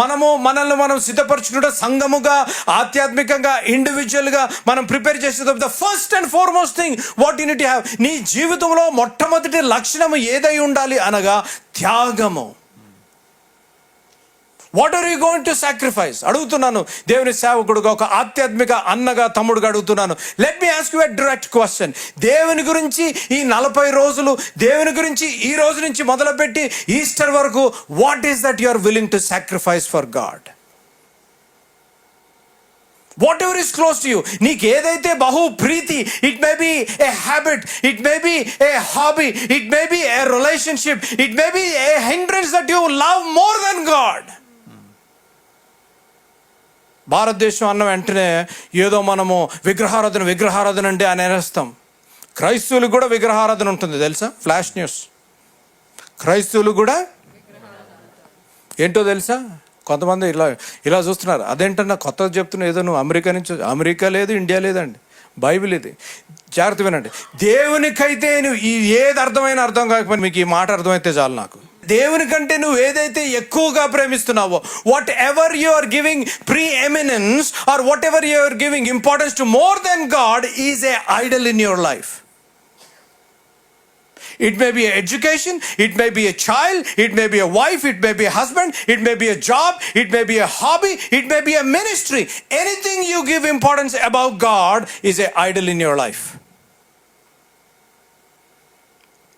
మనము మనల్ని మనం సిద్ధపరచుకుంటే సంఘముగా ఆధ్యాత్మికంగా ఇండివిజువల్గా మనం ప్రిపేర్ చేసే the first and foremost thing what you need have నీ జీవితంలో మొట్టమొదటి లక్షణము ఏదై ఉండాలి అనగా త్యాగము. What are you going to sacrifice అడుగుతున్నాను. దేవుని సేవకుడుగా ఒక ఆధ్యాత్మిక అన్నగా తమ్ముడుగా అడుగుతున్నాను. Let me ask you direct question దేవుని గురించి ఈ నలభై రోజులు దేవుని గురించి ఈ రోజు నుంచి మొదలుపెట్టి ఈస్టర్ వరకు what is that you are willing to sacrifice for God whatever is close to you నీకు ఏదైతే బహు ప్రీతి it may be a habit it may be a hobby it may be a relationship it may be a hindrance that you love more than God భారతదేశం అన్న వెంటనే ఏదో మనము విగ్రహారాధన విగ్రహారాధన అంటే అని అనేస్తాం క్రైస్తవులకు కూడా విగ్రహారాధన ఉంటుంది తెలుసా? Flash news. క్రైస్తవులు కూడా ఏంటో తెలుసా? కొంతమంది ఇలా ఇలా చూస్తున్నారు. అదేంటన్నా కొత్తగా చెప్తున్నా ఏదో నువ్వు అమెరికా నుంచి అమెరికా లేదు ఇండియా లేదండి. బైబిల్ ఇది. జాగ్రత్త వినండి. దేవునికైతే నువ్వు ఈ ఏది అర్థమైన అర్థం కాకపోయినా మీకు ఈ మాట అర్థమైతే చాలు నాకు. దేవుని కంటే నువ్వు ఏదైతే ఎక్కువగా ప్రేమిస్తున్నావో whatever you are giving preeminence or whatever you are giving importance to more than God is a idol in your life it may be education it may be a child it may be a wife it may be a husband it may be a job it may be a hobby it may be a ministry anything you give importance about God is a idol in your life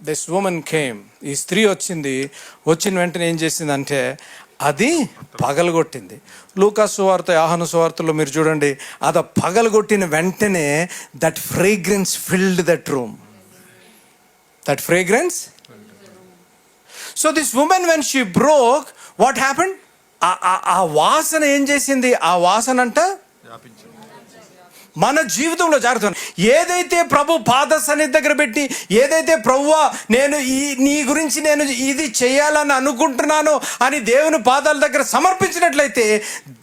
this woman came ఈ స్త్రీ వచ్చింది వచ్చిన వెంటనే ఏం చేసిందంటే అది పగలగొట్టింది. లూకా సువార్త యాహను సువార్తలో మీరు చూడండి అది పగలగొట్టిన వెంటనే that fragrance filled that room that fragrance so this woman when she broke what happened ఆ వాసన ఏం చేసింది? ఆ వాసన అంట మన జీవితంలో జరుగుతుంది. ఏదైతే ప్రభు పాద సన్నిధి దగ్గర పెట్టి ఏదైతే ప్రభువ నేను ఈ నీ గురించి నేను ఇది చేయాలని అనుకుంటున్నాను అని దేవుని పాదాల దగ్గర సమర్పించినట్లయితే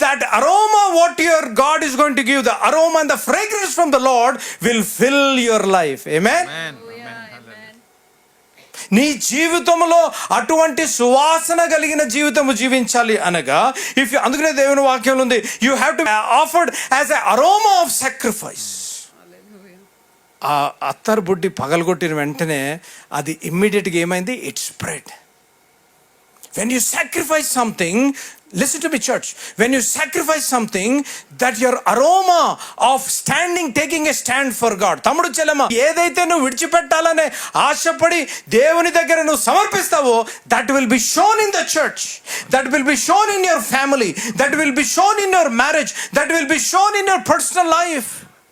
that aroma what your God is going to give the aroma and the fragrance from the Lord will fill your life ఏమే నీ జీవితంలో అటువంటి సువాసన కలిగిన జీవితము జీవించాలి అనగా ఇఫ్ అందుకనే దేవుని వాక్యంలో ఉంది you have to offered as a aroma of sacrifice ఆ అత్తర్ బుడ్డి పగలగొట్టిన వెంటనే అది ఇమ్మీడియట్గా ఏమైంది? It spread when you sacrifice something listen to me church. When you sacrifice something that your aroma of standing taking a stand for god. తమ్ముడు చెల్లెమ్మ ఏదైతే నువ్వు విడిచిపెట్టాలనే ఆశపడి దేవుని దగ్గర నువ్వు సమర్పిస్తావో that will be shown in the church that will be shown in your family that will be shown in your marriage that will be shown in your personal life